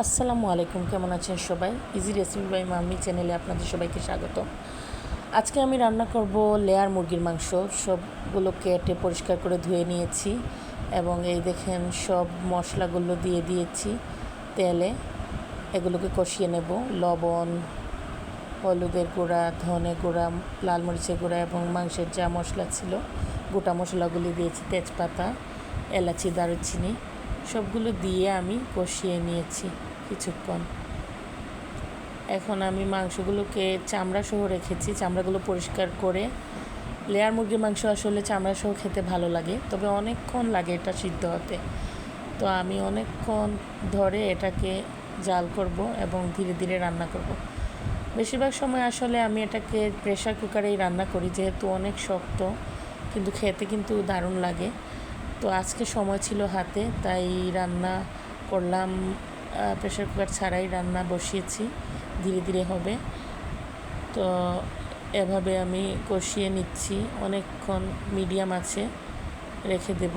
আসসালামু আলাইকুম, কেমন আছেন সবাই? ইজি রেসিপি বাই মাম্মি চ্যানেলে আপনাদের সবাইকে স্বাগত আজকে আমি রান্না করব লেয়ার মুরগির মাংস। সবগুলো কেটে পরিষ্কার করে ধুয়ে নিয়েছি এবং এই দেখেন সব মশলাগুলো দিয়ে দিয়েছি তেলে। এগুলোকে কষিয়ে নেব। লবণ, হলুদের গুঁড়া, ধনে গুঁড়া, লাল মরিচের গুঁড়া এবং মাংসের যা মশলা ছিল, গোটা মশলাগুলি দিয়েছি তেজপাতা, এলাচি, দারুচিনি। সবগুলো দিয়ে আমি কষিয়ে নিয়েছি কিছুক্ষণ। এখন আমি মাংসগুলোকে চামড়া সহ রেখেছি, চামড়াগুলো পরিষ্কার করে। লেয়ার মুরগির মাংস আসলে চামড়া সহ খেতে ভালো লাগে, তবে অনেকক্ষণ লাগে এটা সিদ্ধ হতে। তো আমি অনেকক্ষণ ধরে এটাকে জাল করব এবং ধীরে ধীরে রান্না করব। বেশিরভাগ সময় আসলে আমি এটাকে প্রেশার কুকারেই রান্না করি, যেহেতু অনেক শক্ত, কিন্তু খেতে কিন্তু দারুণ লাগে। তো আজকে সময় ছিল হাতে, তাই রান্না করলাম প্রেশার কুকার ছাড়াই রান্না বসিয়েছি, ধীরে ধীরে হবে। তো এভাবে আমি কষিয়ে নিচ্ছি, অনেকক্ষণ মিডিয়াম আছে, রেখে দেব।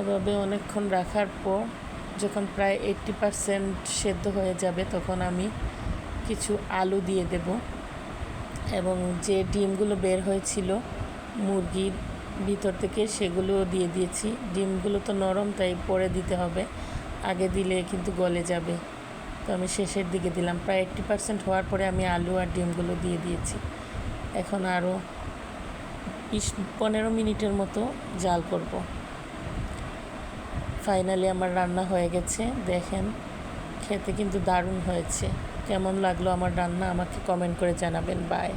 এভাবে অনেকক্ষণ রাখার পর যখন প্রায় এইট্টি পারসেন্ট সেদ্ধ হয়ে যাবে, তখন আমি কিছু আলু দিয়ে দেব এবং যে ডিমগুলো বের হয়েছিল মুরগির ভিতর থেকে সেগুলো দিয়ে দিয়েছি। ডিমগুলো তো নরম, তাই পরে দিতে হবে। আগে দিলে কিন্তু গলে যাবে। তো আমি শেষের দিকে দিলাম। প্রায় এইট্টি পার্সেন্ট হওয়ার পরে আমি আলু আর ডিমগুলো দিয়ে দিয়েছি। এখন আরও বিশ, পনেরো মিনিটের মতো জাল করব। ফাইনালি আমার রান্না হয়ে গেছে। দেখেন, খেতে কিন্তু দারুণ হয়েছে। কেমন লাগল আমার রান্না আমাকে কমেন্ট করে জানাবেন। বাই।